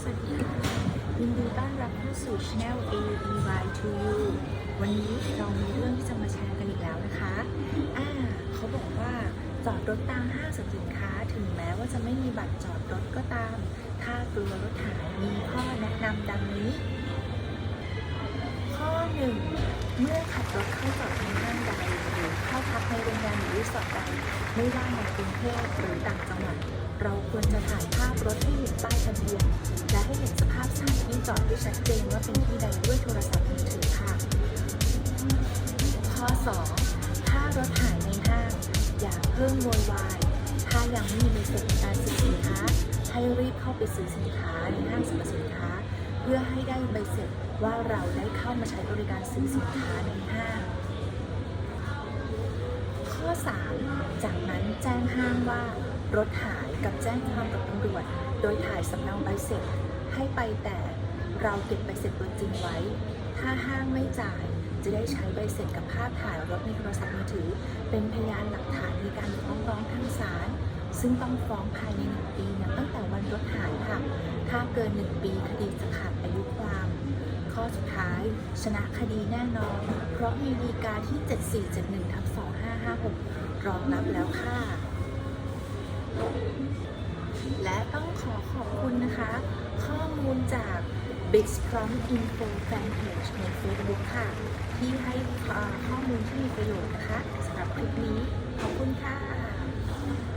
สวัสดียินดีต้อนรับเข้าสู่ Channel A D Y to you วันนี้เรามีเรื่องที่จะมาแชร์กันอีกแล้วนะคะ อ่าเขาบอกว่าจอดรถตามห้างสรรพสินค้า ถึงแม้ว่าจะไม่มีบัตรจอดรถก็ตาม ถ้ากลัวรถหายมีข้อแนะนำดังนี้ ข้อหนึ่งเมื่อขับรถเข้าจอดในห้างใดหรือเข้าพักในโรงแรมหรือรีสอร์ทใด ไม่ว่าในกรุงเทพหรือต่างจังหวัด เราควรจะถ่ายภาพรถให้เห็นป้ายทะเบียน และให้เห็นสภาพสถานที่จอดที่ชัดเจนว่าเป็นที่ใดด้วยโทรศัพท์มือถือค่ะข้อ2ถ้ารถหายในห้าง อย่าเพิ่งโวยวาย ถ้ายังไม่มีใบเสร็จในการซื้อสินค้า ให้รีบเข้าไปซื้อสินค้าในห้างสรรพสินค้า เพื่อให้ได้ใบเสร็จว่าเราได้เข้ามาใช้บริการซื้อสินค้าในห้าง 3 จากนั้นแจ้งห้างว่ารถหายกับแจ้งความกับตำรวจ โดยถ่ายสำเนาใบเสร็จให้ไปแต่เราเก็บใบเสร็จตัวจริงไว้ ถ้าห้างไม่จ่ายจะได้ใช้ใบเสร็จกับภาพถ่ายรถในโทรศัพท์มือถือ เป็นพยานหลักฐานในการฟ้องร้องทางศาลซึ่งต้องฟ้องภายในหนึ่งปีนับตั้งแต่วันรถหายค่ะถ้าเกินหนึ่งปีคดีจะขาดอายุความ ข้อสุดท้าย ชนะคดีแน่นอน เพราะมีดีกาที่ 7471ทับ2556 รองรับแล้วค่ะ และต้องขอขอบคุณนะคะ ข้อมูลจาก Big Scrum Info Fanpage ใน Facebook ค่ะ ที่ให้ข้อมูลที่มีประโยชน์นะคะสำหรับ